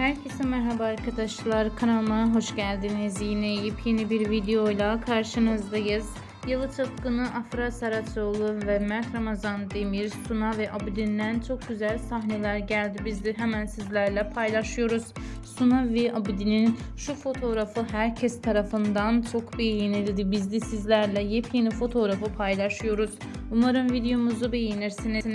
Herkese merhaba arkadaşlar. Kanalıma hoş geldiniz. Yine yepyeni bir videoyla karşınızdayız. Yalı Çapkını Afra Saraçoğlu ve Mert Ramazan Demir, Suna ve Abidin'den çok güzel sahneler geldi. Biz de hemen sizlerle paylaşıyoruz. Suna ve Abidin'in şu fotoğrafı herkes tarafından çok beğenildi. Biz de sizlerle yepyeni fotoğrafı paylaşıyoruz. Umarım videomuzu beğenirsiniz.